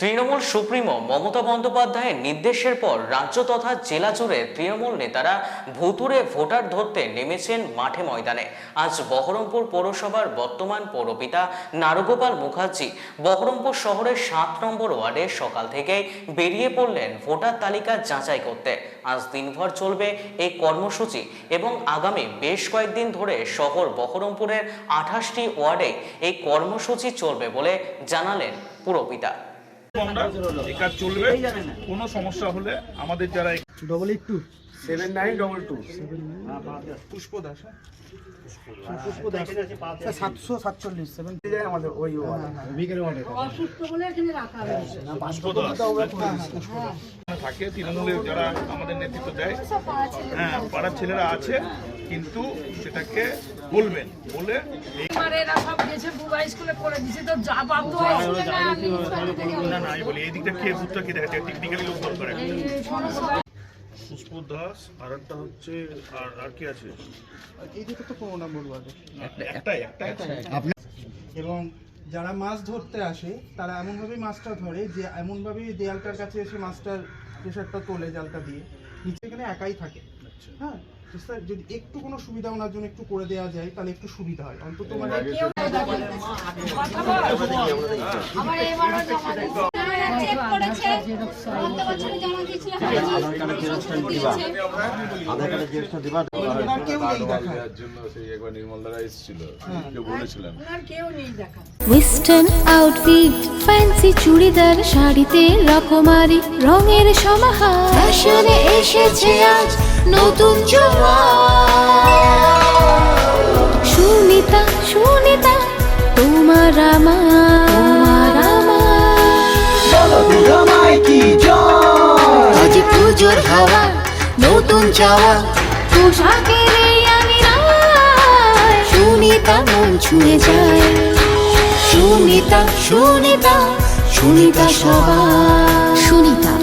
Trinamool supremo Mamata বন্দ্যোপাধ্যায়ের নির্দেশের পর রাজ্য তথা জেলা জুড়ে তৃণমূল নেতারা ভুতুরে ভোটার ধরতে নেমেছেন মাঠে ময়দানে। আজ বহরমপুর পৌরসভার বর্তমান পৌরপিতা নারগোপাল মুখার্জি বহরমপুর শহরের সাত নম্বর ওয়ার্ডে সকাল থেকে বেরিয়ে পড়লেন ভোটার তালিকা যাচাই করতে। আজ দিনভর চলবে এই কর্মসূচি এবং আগামী বেশ কয়েকদিন ধরে শহর বহরমপুরের আঠাশটি ওয়ার্ডে এই কর্মসূচি চলবে বলে জানালেন পুরপিতা। আমরা এই কাজ চলবে। কোনো সমস্যা হলে আমাদের যারা double eight two seven nine double two Pushpa Das হ্যাঁ? পুষ্প দাস। সাতশো সাতচল্লিশ সেভেন আমাদের ওই বিকেল রাখা হয়েছে। পুষ্প দাস। থাকে তৃণমূলের যারা আমাদের নেতৃত্ব দেয়। হ্যাঁ পাড়ার ছেলেরা আছে কিন্তু সেটাকে বলবেন বলে এরা সব গেছে বুবা স্কুলে করে দিছে তো যা পাবো। না না আমি বলি এই দিকটা খেয়ে ভূতটা কি দেখা টেকনিক্যালি লোক দরকার একটা। পুষ্প দাস আর একটা হচ্ছে আর আর কি আছে? এই দুটো তো ওয়ার্ডে একটাই একটাই এবং যারা মাছ ধরতে আসে তারা এমনভাবেই মাছটা ধরে যে এমনভাবেই দেয়ালটার কাছে এসে মাছটার প্রেশারটা তোলে জালটা দিয়ে। নিচে এখানে একাই থাকে। হ্যাঁ? তো স্যার যদি একটু কোনো সুবিধা ওনার জন্য একটু করে দেওয়া যায় তাহলে একটু সুবিধা হয় অন্তত মানে আমার এবারও জমা দিচ্ছে চেক করেছে গত বছরে জমা দিয়েছিলাম দিয়েছে ওনার কেউ নেই দেখা দেওয়ার জন্য সেই একবার নির্মলদারা এসেছিল কেউ বলেছিলেন ওনার কেউ নেই দেখা ওয়েস্টার্ন আউটফিট ফ্যান্সি চুড়িদার শাড়িতে রকমারি রঙের সমাহার ফ্যাশনে এসেছে আজ নতুন সুনিতা সুনিতা, তোমার আমার আমার। আজ পুজোর হাওয়া, নতুন চাওয়া। পোশাকের সুনিতা মন ছুঁয়ে যায়। সুনিতা সুনিতা সুনিতা সবার। সুনিতা